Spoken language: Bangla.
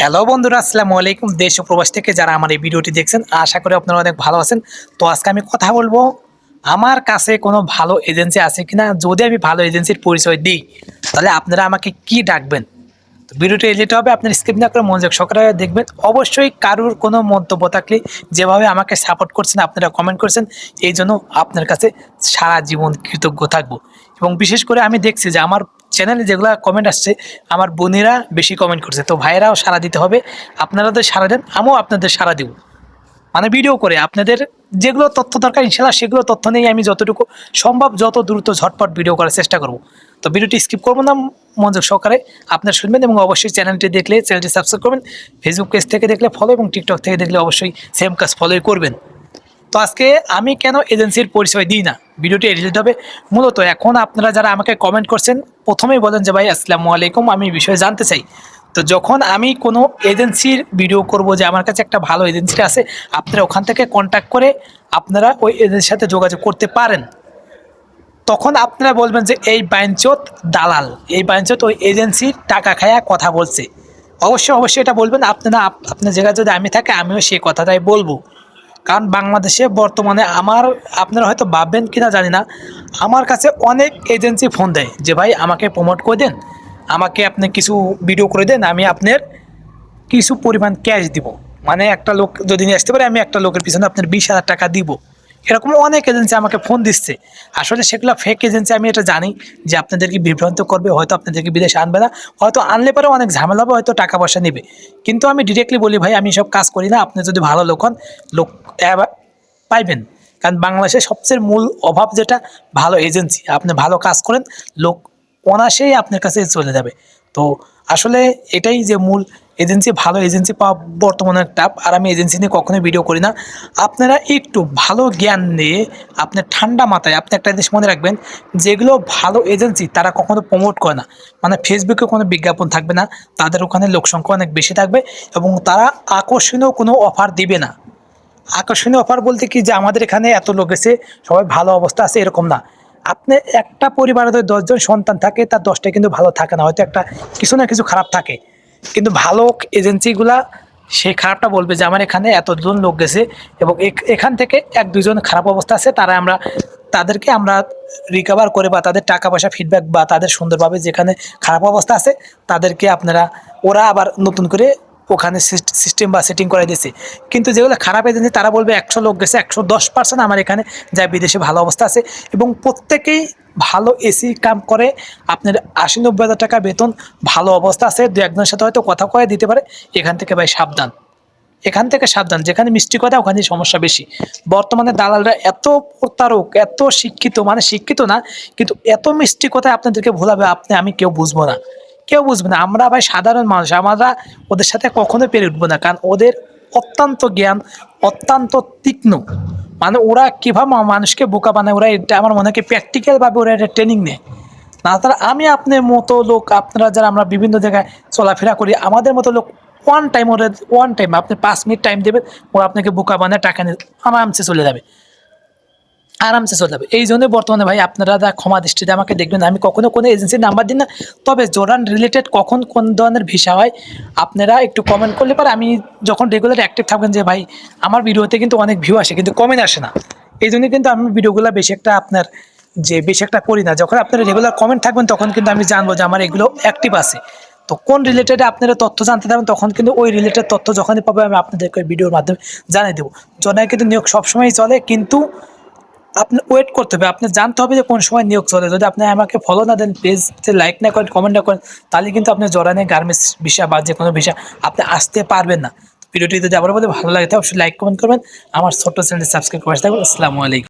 হ্যালো বন্ধুরা, আসসালামু আলাইকুম। দেশ ও প্রবাস থেকে যারা আমার এই ভিডিওটি দেখছেন, আশা করি আপনারা অনেক ভালো আছেন। তো আজকে আমি কথা বলব, আমার কাছে কোনো ভালো এজেন্সি আছে কিনা? যদি আমি ভালো এজেন্সির পরিচয় দিই, তাহলে আপনারা আমাকে কি ডাকবেন? তো ভিডিওটি এডিট হবে, আপনার স্কিপ না করে মনোযোগ সহকারে দেখবেন। অবশ্যই কারুর কোনো মন্তব্য থাকলে যেভাবে আমাকে সাপোর্ট করছেন, আপনারা কমেন্ট করছেন, এই জন্য আপনার কাছে সারা জীবন কৃতজ্ঞ থাকব। এবং বিশেষ করে আমি দেখছি যে আমার চ্যানেলে যেগুলো কমেন্ট আসছে, আমার বোনেরা বেশি কমেন্ট করছে। তো ভাইয়েরাও সারা দিতে হবে, আপনারা তো সারা দেন, আমিও আপনাদের সারা দিব। মানে ভিডিও করে, আপনাদের যেগুলো তথ্য দরকার, ইনশাল্লাহ সেগুলো তথ্য নিয়ে আমি যতটুকু সম্ভব, যত দ্রুত ঝটপট ভিডিও করার চেষ্টা করব। তো ভিডিওটি স্কিপ করব না, মনোযোগ সহকারে আপনার শুনবেন এবং অবশ্যই চ্যানেলটি দেখলে চ্যানেলটি সাবস্ক্রাইব করবেন ফেসবুক পেজ থেকে দেখলে ফলো এবং টিকটক থেকে দেখলে অবশ্যই সেম কাজ ফলোই করবেন। তো আজকে আমি কেন এজেন্সির পরিচয় দিই না? ভিডিওটি এডিট হবে। মূলত এখন আপনারা যারা আমাকে কমেন্ট করছেন, প্রথমেই বলেন যে, ভাই, আসসালামু আলাইকুম, আমি বিষয়ে জানতে চাই। তো যখন আমি কোনো এজেন্সির ভিডিও করব যে, আমার কাছে একটা ভালো এজেন্সি আছে, আপনারা ওখান থেকে কন্ট্যাক্ট করে আপনারা ওই এজেন্সির সাথে যোগাযোগ করতে পারেন। তখন আপনারা বলবেন যে, এই বাইনচোত দালাল, এই বাইনচোত ওই এজেন্সির টাকা খায়া কথা বলছে। অবশ্যই অবশ্যই এটা বলবেন। আপনারা আপ- আপনার জায়গায় যদি আমি থাকি, আমিও সেই কথাটাই বলব। কারণ বাংলাদেশে বর্তমানে আমার, আপনারা হয়তো ভাববেন কি না জানি না, আমার কাছে অনেক এজেন্সি ফোন দেয় যে, ভাই, আমাকে প্রমোট করে দেন, আমাকে আপনি কিছু ভিডিও করে দেন, আমি আপনার কিছু পরিমাণ ক্যাশ দিব। মানে একটা লোক যদি নিয়ে আসতে পারে, আমি একটা লোকের পিছনে আপনার বিশ হাজার টাকা দিব। এরকম অনেক এজেন্সি আমাকে ফোন দিচ্ছে। আসলে সেগুলো ফেক এজেন্সি আমি এটা জানি যে আপনাদেরকে বিভ্রান্ত করবে, হয়তো আপনাদেরকে বিদেশে আনবে না, হয়তো আনলে পরে অনেক ঝামেলা হবে, হয়তো টাকা পয়সা নেবে। কিন্তু আমি ডিরেক্টলি বলি, ভাই, আমি সব কাজ করি না, আপনি যদি ভালো লোক হন, লোক পাইবেন। কারণ বাংলাদেশের সবচেয়ে মূল অভাব যেটা, ভালো এজেন্সি আপনি ভালো কাজ করেন, লোক অনাসেই আপনার কাছে চলে যাবে। তো আসলে এটাই যে মূল এজেন্সি ভালো এজেন্সি পাওয়া বর্তমানে টাপ আর আমি এজেন্সি নিয়ে কখনোই ভিডিও করি না। আপনারা একটু ভালো জ্ঞান নিয়ে আপনার ঠান্ডা মাথায় আপনি একটা জিনিস মনে রাখবেন, যেগুলো ভালো এজেন্সি তারা কখনো প্রমোট করে না। মানে ফেসবুকে কোনো বিজ্ঞাপন থাকবে না, তাদের ওখানে লোকসংখ্যা অনেক বেশি থাকবে এবং তারা আকর্ষণীয় কোনো অফার দিবে না। আকর্ষণীয় অফার বলতে কি যে আমাদের এখানে এত লোক এসে সবাই ভালো অবস্থা আছে, এরকম না। আপনি একটা পরিবারে যদি দশজন সন্তান থাকে, তার দশটা কিন্তু ভালো থাকে না। হয়তো একটা কিছু না কিছু খারাপ থাকে। কিন্তু ভালো এজেন্সিগুলা সেই খারাপটা বলবে যে, আমার এখানে এতজন লোক গেছে এবং এখ- এখান থেকে এক দুজন খারাপ অবস্থা আছে, তারা আমরা, তাদেরকে আমরা রিকভার করে বা তাদের টাকা পয়সা ফিডব্যাক বা তাদের সুন্দরভাবে যেখানে খারাপ অবস্থা আছে, তাদেরকে আপনারা, ওরা আবার নতুন করে ওখানে সিস্টেম বা সেটিং করে দিয়েছে। কিন্তু যেগুলো খারাপ এজেন্সি তারা বলবে একশো লোক গেছে, একশো দশ পার্সেন্ট আমার এখানে যা বিদেশে ভালো অবস্থা আছে। এবং প্রত্যেকেই ভালো এসি কাম করে, আপনার আশি নব্বই হাজার টাকা বেতন, ভালো অবস্থা আছে। দু একজনের সাথে হয়তো কথা কয়ে দিতে পারে। এখান থেকে ভাই সাবধান। এখান থেকে সাবধান। যেখানে মিষ্টি কথা, ওখানে সমস্যা বেশি। বর্তমানে দালালরা এত প্রতারক, এত শিক্ষিত মানে শিক্ষিত না, কিন্তু এত মিষ্টি কথায় আপনাদেরকে ভুলাবে, আপনি, আমি কেউ বুঝব না। কেউ বুঝবে না। আমরা ভাই সাধারণ মানুষ, আমরা ওদের সাথে কখনো পেরে উঠবো না, কারণ ওদের অত্যন্ত জ্ঞান, অত্যন্ত তীক্ষ্ণ। মানে ওরা কীভাবে মানুষকে বোকা বানায়, ওরা এটা আমার মনে হয় প্র্যাকটিক্যালভাবে ওরা এটা ট্রেনিং নেয়। না তারা আমি আপনার মতো লোক, আপনারা যারা আমরা বিভিন্ন জায়গায় চলাফেরা করি, আমাদের মতো লোক ওয়ান টাইম ওরা ওয়ান টাইম আপনি পাঁচ মিনিট টাইম দেবেন, ওরা আপনাকে বোকা বানায়, টাকা নিয়ে আরামসে চলে যাবে। আরামসে চলে যাবে। এই জন্য বর্তমানে ভাই আপনারা যা ক্ষমা দৃষ্টিতে আমাকে দেখবেন, আমি কখনো কোনো এজেন্সির নাম্বার দিন না। তবে জোরান রিলেটেড কখন কোন ধরনের ভিসা হয়, আপনারা একটু কমেন্ট করলে পরে আমি যখন রেগুলার অ্যাক্টিভ থাকবেন যে ভাই, আমার ভিডিওতে কিন্তু অনেক ভিউ আসে, কিন্তু কমেন্ট আসে না। এই জন্য কিন্তু আমি ভিডিওগুলো বেশি একটা আপনার যে বেশি একটা করি না। যখন আপনারা রেগুলার কমেন্ট থাকবেন, তখন কিন্তু আমি জানব যে আমার এগুলো অ্যাক্টিভ আছে। তো কোন রিলেটেড আপনারা তথ্য জানতে চাবেন তখন কিন্তু ওই রিলেটেড তথ্য যখনই পাবে আমি আপনাদেরকে ভিডিওর মাধ্যমে জানিয়ে দেবো। জনায় কিন্তু নিয়োগ সবসময়ই চলে, কিন্তু আপনি ওয়েট করতে হবে। আপনি জানতে হবে যে কোন সময় নিয়োগ চলে। যদি আপনি আমাকে ফলো না দেন পেজতে লাইক না করেন কমেন্ট না করেন, তাহলে কিন্তু আপনি জরানে গার্মেন্টস বিষয় বা যে কোনো বিষয় আপনি আসতে পারবেন না। ভিডিওটি যদি আবার বলে, ভালো লাগে অবশ্যই লাইক কমেন্ট করবেন। আমার ছোট্ট চ্যানেলটি সাবস্ক্রাইব করে থাকবেন আসসালামু আলাইকুম।